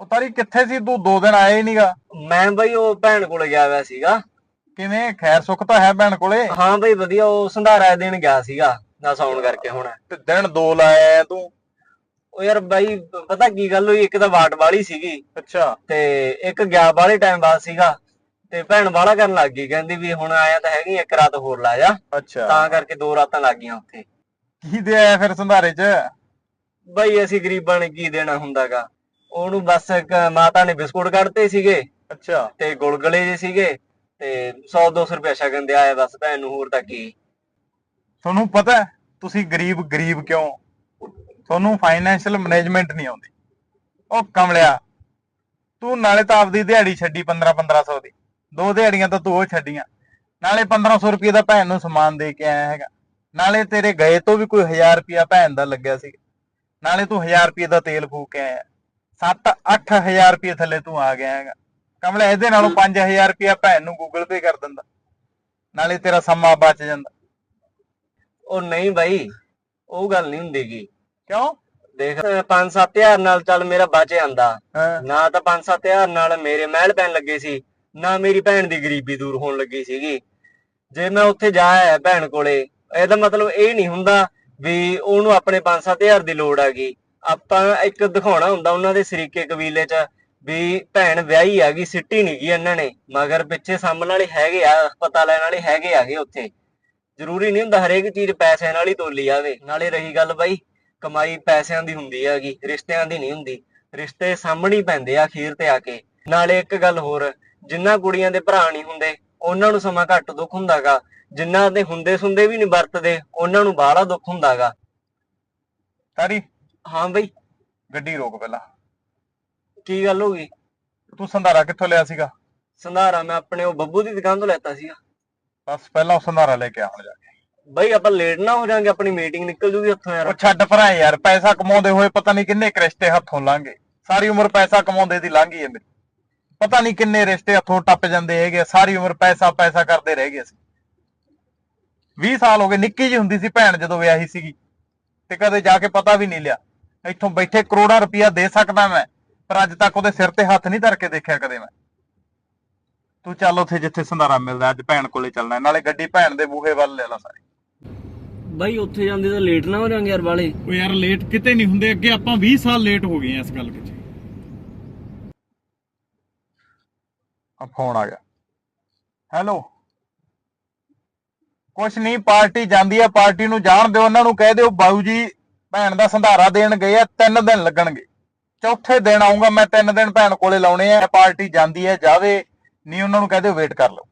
ਉਹ ਤਾਰੀ ਕਿੱਥੇ ਸੀ? ਤੂੰ ਦੋ ਦਿਨ ਆਇਆ ਹੀ ਨਹੀਂਗਾ ਮੈਂ ਬਈ ਉਹ ਭੈਣ ਕੋਲ ਗਿਆ ਹੋਇਆ ਸੀਗਾ। ਕਿਵੇਂ? ਖੈਰ ਸੁੱਖ ਤਾਂ ਹੈ ਭੈਣ ਕੋਲੇ। ਹਾਂ ਬਈ ਵਧੀਆ ਉਹ ਸੰਧਾਰਾ ਦੇਣ ਗਿਆ ਸੀਗਾ ਨਾ ਸੌਣ ਕਰਕੇ ਹੁਣ। ਤੇ ਦਿਨ ਦੋ ਲਾਇਆ ਤੂੰ? ਉਹ ਯਾਰ ਬਾਈ ਪਤਾ ਕੀ ਗੱਲ ਹੋਈ? ਇੱਕ ਤਾਂ ਵਾਟ ਵਾਲੀ ਸੀਗੀ। ਅੱਛਾ। ਤੇ ਇੱਕ ਗਿਆ ਬਾਹਲੇ ਟਾਈਮ ਬਾਅਦ ਸੀਗਾ। ਤੇ ਭੈਣ ਵਾਲਾ ਕਰਨ ਲੱਗ ਗਈ ਕਹਿੰਦੀ ਵੀ ਹੁਣ ਆਇਆ ਤਾਂ ਹੈਗੀ ਇੱਕ ਰਾਤ ਹੋਰ ਲਾ ਜਾ। ਅੱਛਾ। ਤਾਂ ਕਰਕੇ ਦੋ ਰਾਤਾਂ ਲੱਗ ਗਈਆਂ ਉੱਥੇ। ਕੀ ਦੇ ਆਇਆ ਫਿਰ ਸੰਧਾਰੇ 'ਚ? ਬਈ ਅਸੀਂ ਗਰੀਬਾਂ ਨੇ ਕੀ ਦੇਣਾ ਹੁੰਦਾਗਾ। ਉਹਨੂੰ ਬਸ ਇੱਕ ਮਾਤਾ ਨੇ ਬਿਸਕੁਟ ਕੱਢਤੇ ਸੀਗੇ। ਅੱਛਾ। ਤੇ ਗੁਲਗੁਲੇ ਜੇ ਸੀਗੇ ਤੇ 100 200 ਰੁਪਏ ਸ਼ਗਨ ਦੇ ਆਇਆ ਬਸ ਭੈਣ ਨੂੰ ਹੋਰ ਤਾਂ ਕੀ। ਤੁਹਾਨੂੰ ਪਤਾ ਹੈ, ਤੁਸੀਂ ਗਰੀਬ ਗਰੀਬ ਕਿਉਂ? ਤੁਹਾਨੂੰ ਫਾਈਨੈਂਸ਼ੀਅਲ ਮੈਨੇਜਮੈਂਟ ਨਹੀਂ ਆਉਂਦੀ। ਉਹ ਕਮਲਿਆ ਤੂੰ ਨਾਲੇ ਤਾਂ ਆਪਦੀ ਦਿਹਾੜੀ ਛੱਡੀ 15 1500 ਦੀ। ਦੋ ਦਿਹਾੜੀਆਂ ਤਾਂ ਤੂੰ ਉਹ ਛੱਡੀਆਂ। ਨਾਲੇ 1500 ਰੁਪਏ ਦਾ ਭੈਣ ਨੂੰ ਸਮਾਨ ਦੇ ਕੇ ਆਇਆ ਹੈਗਾ। ਨਾਲੇ ਤੇਰੇ ਗਏ ਤੋਂ ਵੀ ਕੋਈ 1000 ਰੁਪਿਆ ਭੈਣ ਦਾ ਲੱਗਿਆ ਸੀ। ਨਾਲੇ ਤੂੰ 1000 ਰੁਪਏ ਦਾ ਤੇਲ ਫੂਕ ਕੇ ਆਇਆ। 7 8000 ਰੁਪਏ ਥੱਲੇ ਤੂੰ ਆ ਗਿਆ ਹੈਗਾ। ਕਮਲਿਆ ਇਹਦੇ ਨਾਲੋਂ 5000 ਰੁਪਿਆ ਭੈਣ ਨੂੰ ਗੂਗਲ ਪੇ ਕਰ ਦਿੰਦਾ। ਨਾਲੇ ਤੇਰਾ ਸਮਾਂ ਬਚ ਜਾਂਦਾ। ਉਹ ਨਹੀਂ ਬਾਈ ਉਹ ਗੱਲ ਨਹੀਂ ਹੁੰਦੀਗੀ ਕਿਉਂ? ਦੇਖ 5-7000 ਨਾਲ ਚੱਲ ਮੇਰਾ ਬਚ ਜਾਂਦਾ। ਨਾ ਤਾਂ 5-7000 ਨਾਲ ਮੇਰੇ ਮਹਿਲ ਪੈਣ ਲੱਗੇ ਸੀ ਨਾ ਮੇਰੀ ਭੈਣ ਦੀ ਗਰੀਬੀ ਦੂਰ ਹੋਣ ਲੱਗੀ ਸੀਗੀ। ਜੇ ਮੈਂ ਉੱਥੇ ਜਾ ਆਇਆ ਭੈਣ ਕੋਲੇ ਇਹਦਾ ਮਤਲਬ ਇਹ ਨਹੀਂ ਹੁੰਦਾ ਵੀ ਉਹਨੂੰ ਆਪਣੇ 5-7000 ਦੀ ਲੋੜ ਹੈਗੀ ਆਪਾਂ ਇੱਕ ਦਿਖਾਉਣਾ ਹੁੰਦਾ ਉਹਨਾਂ ਦੇ ਸਰੀਕੇ ਕਬੀਲੇ 'ਚ ਵੀ ਭੈਣ ਵਿਆਹੀ ਹੈਗੀ ਸਿੱਟੀ ਨਹੀਂ ਗਈ ਇਹਨਾਂ ਨੇ, ਮਗਰ ਪਿੱਛੇ ਸਾਹਮਣ ਵਾਲੇ ਹੈਗੇ ਆ, ਪਤਾ ਲੈਣ ਵਾਲੇ ਹੈਗੇ ਆਗੇ ਉੱਥੇ। ਜ਼ਰੂਰੀ ਨਹੀਂ ਹੁੰਦਾ ਹਰੇਕ ਚੀਜ਼ ਪੈਸਿਆਂ ਨਾਲ ਹੀ ਤੋਲੀ ਜਾਵੇ, ਨਾਲੇ ਰਹੀ ਗੱਲ ਬਾਈ, ਕਮਾਈ ਪੈਸਿਆਂ ਦੀ ਹੁੰਦੀ ਹੈਗੀ ਰਿਸ਼ਤਿਆਂ ਦੀ ਨਹੀਂ ਹੁੰਦੀ। ਰਿਸ਼ਤੇ ਸਾਹਮਣੇ ਹੀ ਪੈਂਦੇ ਆ ਅਖੀਰ ਤੇ ਆ ਕੇ। ਨਾਲੇ ਇੱਕ ਗੱਲ ਹੋਰ, ਜਿੰਨਾ ਕੁੜੀਆਂ ਦੇ ਭਰਾ ਨਹੀਂ ਹੁੰਦੇ, ਉਹਨਾਂ ਨੂੰ ਸਮਾਂ ਘੱਟ ਦੁੱਖ ਹੁੰਦਾਗਾ ਜਿਨ੍ਹਾਂ ਦੇ ਹੁੰਦੇ ਸੁੰਦੇ ਵੀ ਨਹੀਂ ਵਰਤਦੇ, ਉਹਨਾਂ ਨੂੰ ਬਾਹਲਾ ਦੁੱਖ ਹੁੰਦਾਗਾ ਤਾਰੀ। ਹਾਂ ਬਈ। ਗੱਡੀ ਰੋਕ ਪਹਿਲਾਂ। ਕੀ ਗੱਲ ਹੋ ਗਈ? ਤੂੰ ਸੰਧਾਰਾ ਕਿੱਥੋਂ ਲਿਆ ਸੀਗਾ? ਸੰਧਾਰਾ ਮੈਂ ਆਪਣੇ ਉਹ ਬੱਬੂ ਦੀ ਦੁਕਾਨ ਤੋਂ ਲੈਤਾ ਸੀਗਾ। ਬਸ ਪਹਿਲਾਂ ਉਹ ਸੰਧਾਰਾ ਲੈ ਕੇ ਆ ਹੁਣ ਜਾ ਕੇ। ਬਈ ਆਪਾਂ ਲੇਟ ਨਾ ਹੋ ਜਾਾਂਗੇ ਆਪਣੀ ਮੀਟਿੰਗ ਨਿਕਲ ਜੂਗੀ ਉੱਥੋਂ ਯਾਰ। ਉਹ ਛੱਡ ਭਰਾ ਯਾਰ ਪੈਸਾ ਕਮਾਉਂਦੇ ਹੋਏ ਪਤਾ ਨਹੀਂ ਕਿੰਨੇ ਕੁ ਰਿਸ਼ਤੇ ਹੱਥੋਂ ਲੰਘੇ। ਸਾਰੀ ਉਮਰ ਪੈਸਾ ਕਮਾਉਂਦੇ ਦੀ ਲੰਘ ਮੇਰੀ ਪਤਾ ਨਹੀਂ ਕਿੰਨੇ ਰਿਸ਼ਤੇ ਹੱਥੋਂ ਟੱਪ ਜਾਂਦੇ ਹੈਗੇ ਸਾਰੀ ਉਮਰ ਪੈਸਾ ਪੈਸਾ ਕਰਦੇ ਰਹਿ ਗਏ ਅਸੀਂ। 20 ਸਾਲ ਹੋ ਗਏ ਨਿੱਕੀ ਜੀ ਹੁੰਦੀ ਸੀ ਭੈਣ ਜਦੋਂ ਵਿਆਹੀ ਸੀਗੀ। ਤੇ ਕਦੇ ਜਾ ਕੇ ਪਤਾ ਵੀ ਨਹੀਂ ਲਿਆ। ਇੱਥੋਂ ਬੈਠੇ ਕਰੋੜਾਂ ਰੁਪਇਆ ਦੇ ਸਕਦਾ ਮੈਂ ਪਰ ਅੱਜ ਤੱਕ ਉਹਦੇ ਸਿਰ ਤੇ ਹੱਥ ਨਹੀਂ ਧਰ ਕੇ ਦੇਖਿਆ ਕਦੇ ਮੈਂ। ਤੂੰ ਚੱਲ ਉੱਥੇ ਜਿੱਥੇ ਸੰਧਾਰਾ ਮਿਲਦਾ ਅੱਜ ਭੈਣ ਕੋਲੇ ਚੱਲਣਾ। ਨਾਲੇ ਗੱਡੀ ਭੈਣ ਦੇ ਬੂਹੇ ਵੱਲ ਲੈ ਲਾ ਸਾਰੀ। ਬਈ ਉੱਥੇ ਜਾਂਦੇ ਤਾਂ ਲੇਟ ਨਾ ਹੋ ਜਾਾਂਗੇ ਯਾਰ ਵਾਲੇ ਉਹ ਯਾਰ ਲੇਟ ਕਿਤੇ ਨਹੀਂ ਹੁੰਦੇ ਅੱਗੇ ਆਪਾਂ 20 ਸਾਲ ਲੇਟ ਹੋ ਗਏ ਆ ਇਸ ਗੱਲ ਵਿੱਚ। ਆ ਫੋਨ ਆ ਗਿਆ। ਹੈਲੋ ਕੁਛ ਨਹੀਂ ਪਾਰਟੀ ਜਾਂਦੀ ਆ ਪਾਰਟੀ ਨੂੰ ਜਾਣ ਦਿਓ ਉਹਨਾਂ ਨੂੰ ਕਹਿ ਦਿਓ ਬਾਊ ਜੀ ਭੈਣ ਦਾ ਸੰਧਾਰਾ ਦੇਣ ਗਏ ਆ, ਤਿੰਨ ਦਿਨ ਲੱਗਣਗੇ। ਚੌਥੇ ਦਿਨ ਆਉਂਗਾ ਮੈਂ, ਤਿੰਨ ਦਿਨ ਭੈਣ ਕੋਲੇ ਲਾਉਣੇ ਆ, ਪਾਰਟੀ ਜਾਂਦੀ ਹੈ, ਜਾਵੇ, ਨਹੀਂ ਉਹਨਾਂ ਨੂੰ ਕਹਿ ਦਿਓ ਵੇਟ ਕਰ ਲਓ।